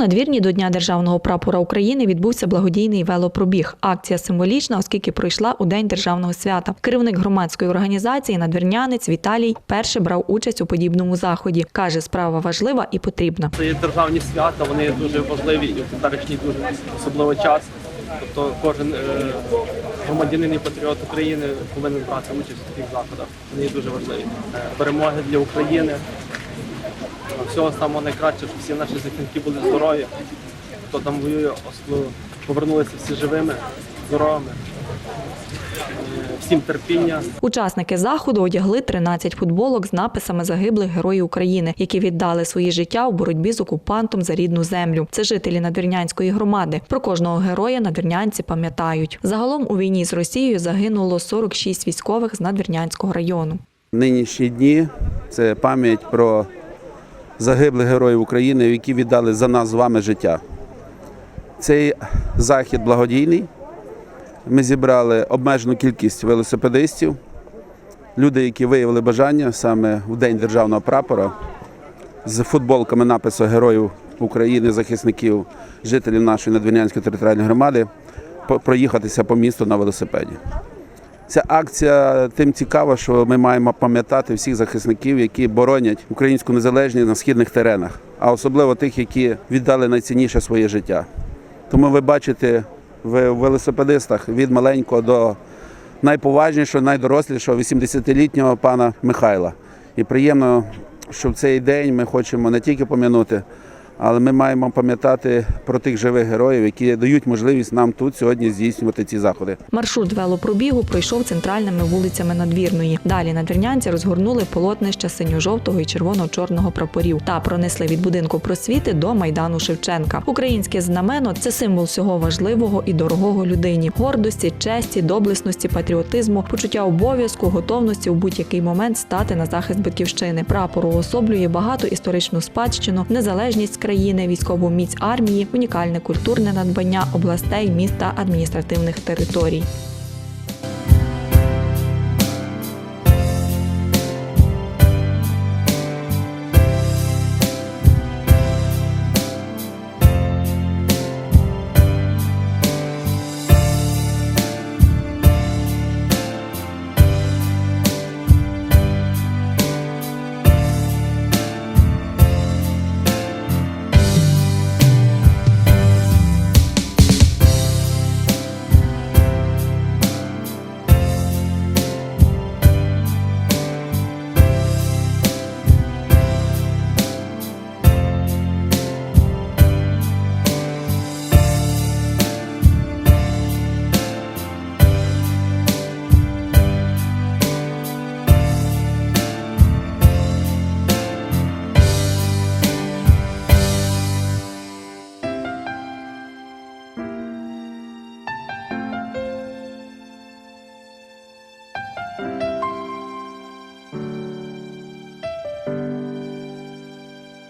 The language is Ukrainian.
надвірні до Дня державного прапора України відбувся благодійний велопробіг. Акція символічна, оскільки пройшла у день державного свята. Керівник громадської організації надвірнянець Віталій перше брав участь у подібному заході. каже, справа важлива і потрібна. Це державні свята, вони дуже важливі і в теперішній дуже особливий час. Тобто кожен е, громадянин і патріот України повинен брати участь у таких заходах. Вони дуже важливі. Е, Перемоги для України. Всього самого найкраще, щоб всі наші захисники були здорові. Хто там воює, повернулися всі живими, здоровими. Е, Всім терпіння, Учасники заходу одягли 13 футболок з написами загиблих героїв України, які віддали свої життя у боротьбі з окупантом за рідну землю. Це жителі надвірнянської громади. Про кожного героя надвірнянці пам'ятають. Загалом у війні з Росією загинуло 46 військових з надвірнянського району. Нинішні дні це пам'ять про загиблих героїв України, які віддали за нас з вами життя. Цей захід благодійний. Ми зібрали обмежену кількість велосипедистів, люди, які виявили бажання саме в День державного прапора з футболками напису Героїв України, захисників, жителів нашої надвірнянської територіальної громади, проїхатися по місту на велосипеді. Ця акція тим цікава, що ми маємо пам'ятати всіх захисників, які боронять українську незалежність на східних теренах, а особливо тих, які віддали найцінніше своє життя. Тому ви бачите в велосипедистах від маленького до найповажнішого, найдорослішого 80-літнього пана Михайла. І приємно, що в цей день ми хочемо не тільки пам'ятати, але ми маємо пам'ятати про тих живих героїв, які дають можливість нам тут сьогодні здійснювати ці заходи. Маршрут велопробігу пройшов центральними вулицями Надвірної. Далі надвірнянці розгорнули полотнища синьо-жовтого і червоно-чорного прапорів та пронесли від будинку просвіти до майдану Шевченка. Українське знамено це символ всього важливого і дорогого людині: гордості, честі, доблесності, патріотизму, почуття обов'язку, готовності у будь-який момент стати на захист батьківщини. Прапор уособлює багато історичну спадщину, незалежність країни, військову міць армії, унікальне культурне надбання областей, міст та адміністративних територій.